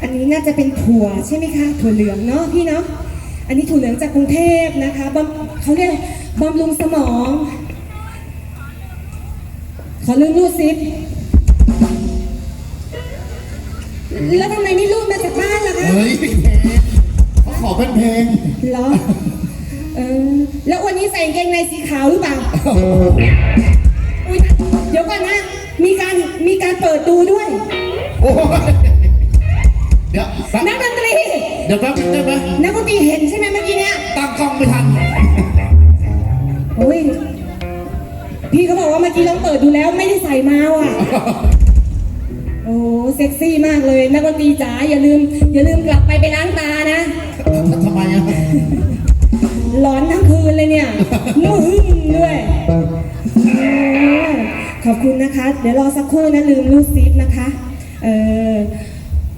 อันนี้น่าจะเป็นถั่วใช่ไหมคะ ถั่วเหลืองเนาะพี่เนาะ อันนี้ถั่วเหลืองจากกรุงเทพนะคะบำเขาเรียกอะไรบำรุงสมอง ขอลืมรูดซิป แล้วทำไมไม่รูดมาจากบ้านล่ะคะ เฮ้ยเพลงเขาขอเป็นเพลงเหรอ เออ แล้ววันนี้ใส่กางเกงในสีขาวหรือเปล่า อุ้ยเดี๋ยวก่อนนะ มีการ มีการเปิดดูด้วย โอ้ย เดี๋ยวแป๊บนักดนตรี เดี๋ยวแป๊บนึงได้ไหมนักดนตรีเห็นใช่ไหมเมื่อกี้เนี้ยตั้งกล้องไม่ทันโอ้ยพี่เขาบอกว่าเมื่อกี้ลองเปิดดูแล้วไม่ได้ใส่มาว่ะ โอ้เซ็กซี่มากเลยนักดนตรีจ๋าอย่าลืม อย่าลืมกลับไปไปล้างตานะ ทำไมอะหลอนทั้งคืนเลยเนี่ยมือหึ่มด้วยเออขอบคุณนะคะ เดี๋ยวรอสักครู่นะลืมรูดซิปนะคะ เออ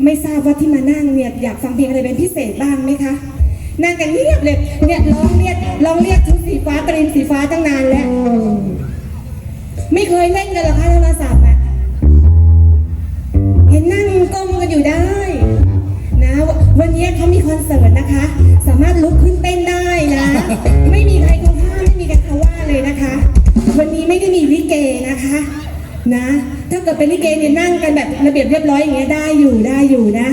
ไม่ทราบว่าที่มานั่งเนี่ยอยากฟังเพลงอะไรเป็นพิเศษบ้างไหมคะนั่งกันเงียบเลยเนี่ยร้องเรียกร้องเรียกชุดสีฟ้าตรีมสีฟ้าตั้งนานแล้ว ไม่เคยเล่นกันหรอคะโทรศัพท์อะเห็นนั่งก้มกันอยู่ได้ นะวันนี้เขามีคอนเสิร์ตนะคะ สามารถลุกขึ้นเต้นได้นะ ไม่มีใครเขาห้ามไม่มีใครเขาว่าเลยนะคะ วันนี้ไม่ได้มีลิเกนะคะ นะ เกิดเป็นลิเกเนี่ยนั่งกันแบบระเบียบเรียบร้อยอย่างเงี้ยได้อยู่ได้อยู่นะ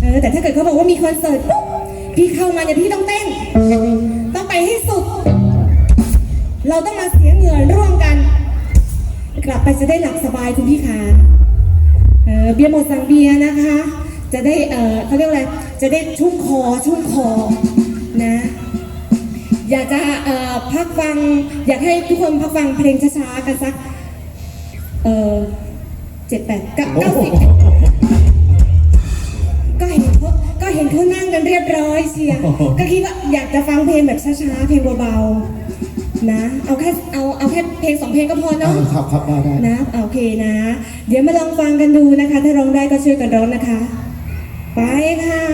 เออแต่ถ้าเกิดเขาบอกว่ามีคอนเสิร์ตปุ๊บพี่เข้ามาเนี่ยพี่ต้องเต้น ต้องไปให้สุด เราต้องมาเสียเหงื่อร่วมกัน กลับไปจะได้หลับสบายคุณพี่คะเออเบียร์หมดสั่งเบียร์นะคะ จะได้เออเขาเรียกอะไรจะได้ชุ่มคอชุ่มคอนะอยากจะเอ่อพักฟัง อยากให้ทุกคนพักฟังเพลงช้าๆกันสัก เออ เจ็ดแปดเก้าโอ้เก้าโหสิบก็เห็นเขาก็เห็นเขานั่งกันเรียบร้อยเชียร์ก็คิดว่าอยากจะฟังเพลงแบบช้าๆเพลงเบาๆนะ เอาแค่เอาเอาแค่เพลงสองเพลงก็พอเนาะครับครับได้ได้นะโอเคนะ เดี๋ยวมาลองฟังกันดูนะคะ ถ้าร้องได้ก็ช่วยกันร้องนะคะ ไปค่ะ